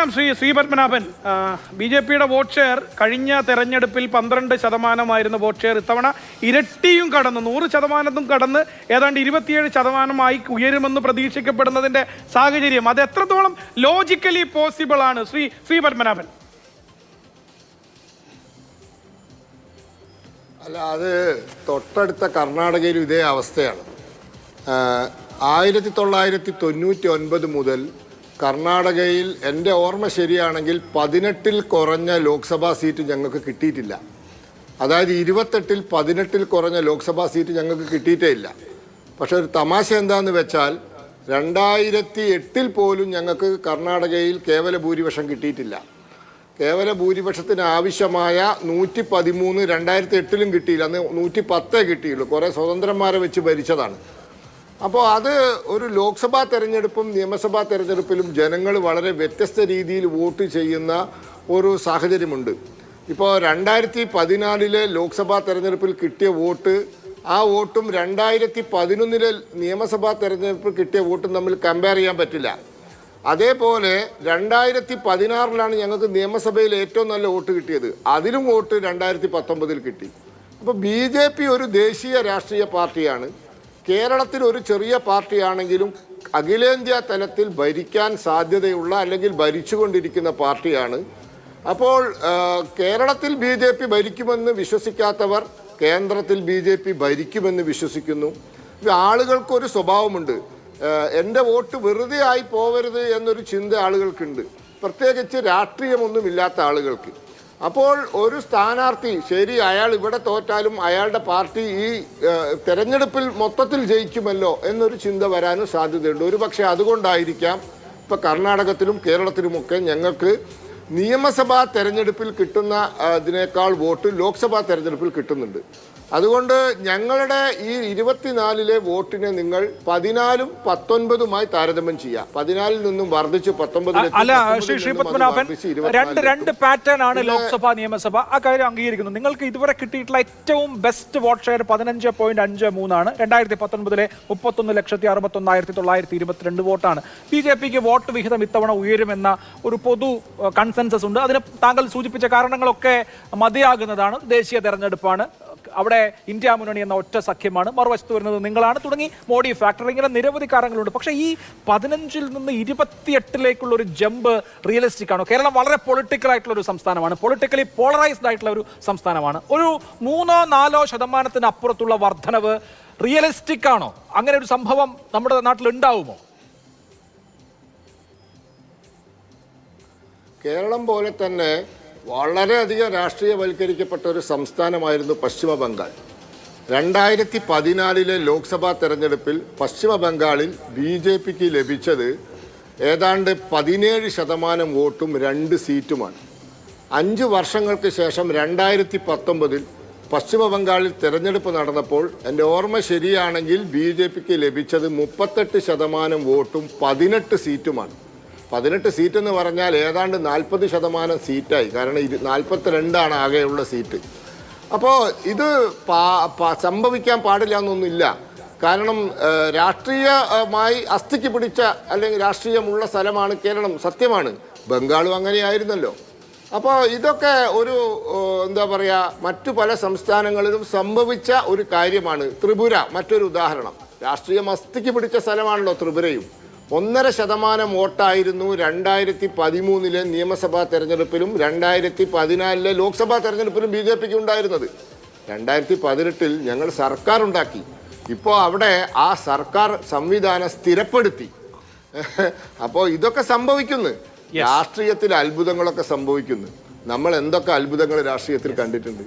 ാം Shri Shri Padmanabhan B J പിയുടെ vote share കഴിഞ്ഞ തെരഞ്ഞെടുപ്പിൽ പന്ത്രണ്ട് ശതമാനമായിരുന്ന വോട്ട് ഷെയർ. ഇത്തവണ ഇരട്ടിയും കടന്ന് നൂറ് ശതമാനത്തും കടന്ന് ഏതാണ്ട് ഇരുപത്തിയേഴ് ശതമാനമായി ഉയരുമെന്ന് പ്രതീക്ഷിക്കപ്പെടുന്നതിന്റെ സാഹചര്യം. അത് എത്രത്തോളം ലോജിക്കലി പോസിബിൾ ആണ് ശ്രീ ശ്രീ പത്മനാഭൻ അല്ല അത് തൊട്ടടുത്ത കർണാടകയിലും ഇതേ അവസ്ഥയാണ്. ആയിരത്തി തൊള്ളായിരത്തി തൊണ്ണൂറ്റി ഒൻപത് മുതൽ കർണാടകയിൽ എന്റെ ഓർമ്മ ശരിയാണെങ്കിൽ പതിനെട്ടിൽ കുറഞ്ഞ ലോക്സഭാ സീറ്റ് ഞങ്ങൾക്ക് കിട്ടിയിട്ടില്ല. അതായത് ഇരുപത്തെട്ടിൽ പതിനെട്ടിൽ കുറഞ്ഞ ലോക്സഭാ സീറ്റ് ഞങ്ങൾക്ക് കിട്ടിയിട്ടേ ഇല്ല. പക്ഷെ ഒരു തമാശ എന്താന്ന് വെച്ചാൽ രണ്ടായിരത്തി എട്ടിൽ പോലും ഞങ്ങൾക്ക് കർണാടകയിൽ കേവല ഭൂരിപക്ഷം കിട്ടിയിട്ടില്ല. കേവല ഭൂരിപക്ഷത്തിന് ആവശ്യമായ നൂറ്റി പതിമൂന്ന് രണ്ടായിരത്തി എട്ടിലും കിട്ടിയില്ല. അന്ന് നൂറ്റി പത്തേ കിട്ടിയുള്ളൂ. കുറേ സ്വതന്ത്രന്മാരെ വെച്ച് ഭരിച്ചതാണ്. അപ്പോൾ അത് ഒരു ലോക്സഭാ തെരഞ്ഞെടുപ്പും നിയമസഭാ തെരഞ്ഞെടുപ്പിലും ജനങ്ങൾ വളരെ വ്യത്യസ്ത രീതിയിൽ വോട്ട് ചെയ്യുന്ന ഒരു സാഹചര്യമുണ്ട്. ഇപ്പോൾ രണ്ടായിരത്തി പതിനാലിലെ ലോക്സഭാ തെരഞ്ഞെടുപ്പിൽ കിട്ടിയ വോട്ട് ആ വോട്ടും രണ്ടായിരത്തി പതിനൊന്നിലെ നിയമസഭാ തെരഞ്ഞെടുപ്പിൽ കിട്ടിയ വോട്ടും തമ്മിൽ കമ്പയർ ചെയ്യാൻ പറ്റില്ല. അതേപോലെ രണ്ടായിരത്തി പതിനാറിലാണ് ഞങ്ങൾക്ക് നിയമസഭയിൽ ഏറ്റവും നല്ല വോട്ട് കിട്ടിയത്. അതിലും വോട്ട് രണ്ടായിരത്തി പത്തൊമ്പതിൽ കിട്ടി. അപ്പോൾ ബി ഒരു ദേശീയ രാഷ്ട്രീയ പാർട്ടിയാണ്. കേരളത്തിൽ ഒരു ചെറിയ പാർട്ടിയാണെങ്കിലും അഖിലേന്ത്യാ തലത്തിൽ ഭരിക്കാൻ സാധ്യതയുള്ള അല്ലെങ്കിൽ ഭരിച്ചുകൊണ്ടിരിക്കുന്ന പാർട്ടിയാണ്. അപ്പോൾ കേരളത്തിൽ ബി ജെ പി ഭരിക്കുമെന്ന് വിശ്വസിക്കാത്തവർ കേന്ദ്രത്തിൽ ബി ജെ പി ഭരിക്കുമെന്ന് വിശ്വസിക്കുന്നു. ആളുകൾക്കൊരു സ്വഭാവമുണ്ട്. എന്റെ വോട്ട് വെറുതെ ആയി പോവരുത് എന്നൊരു ചിന്ത ആളുകൾക്കുണ്ട്. പ്രത്യേകിച്ച് രാഷ്ട്രീയമൊന്നുമില്ലാത്ത ആളുകൾക്ക്. അപ്പോൾ ഒരു സ്ഥാനാർത്ഥി ശരി അയാൾ ഇവിടെ തോറ്റാലും അയാളുടെ പാർട്ടി ഈ തെരഞ്ഞെടുപ്പിൽ മൊത്തത്തിൽ ജയിക്കുമല്ലോ എന്നൊരു ചിന്ത വരാനും സാധ്യതയുണ്ട്. ഒരു പക്ഷേ അതുകൊണ്ടായിരിക്കാം ഇപ്പം കർണാടകത്തിലും കേരളത്തിലുമൊക്കെ ഞങ്ങൾക്ക് നിയമസഭാ തെരഞ്ഞെടുപ്പിൽ കിട്ടുന്ന അതിനേക്കാൾ ഇതിനേക്കാൾ വോട്ട് ലോക്സഭാ തെരഞ്ഞെടുപ്പിൽ കിട്ടുന്നുണ്ട്. അതുകൊണ്ട് ഞങ്ങളുടെ ഈ ഇരുപത്തിനാലിലെ വോട്ടിനെ നിങ്ങൾ പതിനാലും പത്തൊൻപതുമായി താരതമ്യം ചെയ്യുക. പതിനാലിൽ നിന്നും വർദ്ധിച്ച് പത്തൊമ്പതിൽ രണ്ട് രണ്ട് പാറ്റേൺ ആണ് പിന്നെ- ലോക്സഭ നിയമസഭ. ആ കാര്യം അംഗീകരിക്കുന്നു. നിങ്ങൾക്ക് ഇതുവരെ കിട്ടിയിട്ടുള്ള ഏറ്റവും ബെസ്റ്റ് വോട്ട് ഷെയർ പതിനഞ്ച് പോയിന്റ് അഞ്ച് മൂന്നാണ് രണ്ടായിരത്തി പത്തൊൻപതിലെ മുപ്പത്തൊന്ന് ലക്ഷത്തി അറുപത്തൊന്നായിരത്തി തൊള്ളായിരത്തി ഇരുപത്തിരണ്ട് വോട്ടാണ്. ബി ജെ പിക്ക് വോട്ട് വിഹിതം ഇത്തവണ ഉയരുമെന്ന ഒരു പൊതു കൺസെൻസസ് ഉണ്ട്. അതിന് താങ്കൾ സൂചിപ്പിച്ച കാരണങ്ങളൊക്കെ മതിയാകുന്നതാണ്. ദേശീയ തെരഞ്ഞെടുപ്പാണ്. അവിടെ ഇന്ത്യ മുന്നണി എന്ന ഒറ്റ സഖ്യമാണ്. മറുവശത്ത് വരുന്നത് നിങ്ങളാണ്. തുടങ്ങി മോഡി ഫാക്ടർ ഇങ്ങനെ നിരവധി കാരണങ്ങളുണ്ട്. പക്ഷേ ഈ പതിനഞ്ചിൽ നിന്ന് ഇരുപത്തിയെട്ടിലേക്കുള്ള ഒരു ജമ്പ് റിയലിസ്റ്റിക് ആണോ. കേരളം വളരെ പൊളിറ്റിക്കൽ ആയിട്ടുള്ള ഒരു സംസ്ഥാനമാണ്. പൊളിറ്റിക്കലി പോളറൈസ്ഡ് ആയിട്ടുള്ള ഒരു സംസ്ഥാനമാണ്. ഒരു മൂന്നോ നാലോ ശതമാനത്തിന് അപ്പുറത്തുള്ള വർധനവ് റിയലിസ്റ്റിക് ആണോ? അങ്ങനെ ഒരു സംഭവം നമ്മുടെ നാട്ടിൽ ഉണ്ടാവുമോ കേരളം പോലെ തന്നെ വളരെയധികം രാഷ്ട്രീയവൽക്കരിക്കപ്പെട്ട ഒരു സംസ്ഥാനമായിരുന്നു പശ്ചിമ ബംഗാൾ. രണ്ടായിരത്തി പതിനാലിലെ ലോക്സഭാ തെരഞ്ഞെടുപ്പിൽ പശ്ചിമ ബംഗാളിൽ ബി ജെ പിക്ക് ലഭിച്ചത് ഏതാണ്ട് പതിനേഴ് ശതമാനം വോട്ടും രണ്ട് സീറ്റുമാണ്. അഞ്ച് വർഷങ്ങൾക്ക് ശേഷം രണ്ടായിരത്തി പത്തൊമ്പതിൽ പശ്ചിമ ബംഗാളിൽ തെരഞ്ഞെടുപ്പ് നടന്നപ്പോൾ എന്റെ ഓർമ്മ ശരിയാണെങ്കിൽ ബി ജെ പിക്ക് ലഭിച്ചത് മുപ്പത്തെട്ട് ശതമാനം വോട്ടും പതിനെട്ട് സീറ്റുമാണ്. പതിനെട്ട് സീറ്റ് എന്ന് പറഞ്ഞാൽ ഏതാണ്ട് നാൽപ്പത് ശതമാനം സീറ്റായി കാരണം ഇരു നാൽപ്പത്തിരണ്ടാണ് ആകെയുള്ള സീറ്റ് അപ്പോൾ ഇത് സംഭവിക്കാൻ പാടില്ല എന്നൊന്നുമില്ല. കാരണം രാഷ്ട്രീയമായി അസ്ഥിക്ക് പിടിച്ച അല്ലെങ്കിൽ രാഷ്ട്രീയമുള്ള സ്ഥലമാണ് കേരളം. സത്യമാണ്. ബംഗാളും അങ്ങനെയായിരുന്നല്ലോ. അപ്പോൾ ഇതൊക്കെ ഒരു എന്താ പറയുക മറ്റു പല സംസ്ഥാനങ്ങളിലും സംഭവിച്ച ഒരു കാര്യമാണ് ത്രിപുര. മറ്റൊരു ഉദാഹരണം. രാഷ്ട്രീയം അസ്ഥിക്ക് പിടിച്ച സ്ഥലമാണല്ലോ ത്രിപുരയും. ഒന്നര ശതമാനം വോട്ടായിരുന്നു രണ്ടായിരത്തി പതിമൂന്നിലെ നിയമസഭാ തെരഞ്ഞെടുപ്പിലും രണ്ടായിരത്തി പതിനാലിലെ ലോക്സഭാ തെരഞ്ഞെടുപ്പിലും ബി ജെ പിക്ക് ഉണ്ടായിരുന്നത്. രണ്ടായിരത്തി പതിനെട്ടിൽ ഞങ്ങൾ സർക്കാർ ഉണ്ടാക്കി. ഇപ്പോൾ അവിടെ ആ സർക്കാർ സംവിധാനം സ്ഥിരപ്പെടുത്തി. അപ്പോൾ ഇതൊക്കെ സംഭവിക്കുന്നു. രാഷ്ട്രീയത്തിൽ അത്ഭുതങ്ങളൊക്കെ സംഭവിക്കുന്നു. നമ്മൾ എന്തൊക്കെ അത്ഭുതങ്ങൾ രാഷ്ട്രീയത്തിൽ കണ്ടിട്ടുണ്ട്.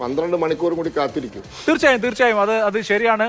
പന്ത്രണ്ട് മണിക്കൂർ കൂടി കാത്തിരിക്കും. തീർച്ചയായും തീർച്ചയായും. അത് അത് ശരിയാണ്.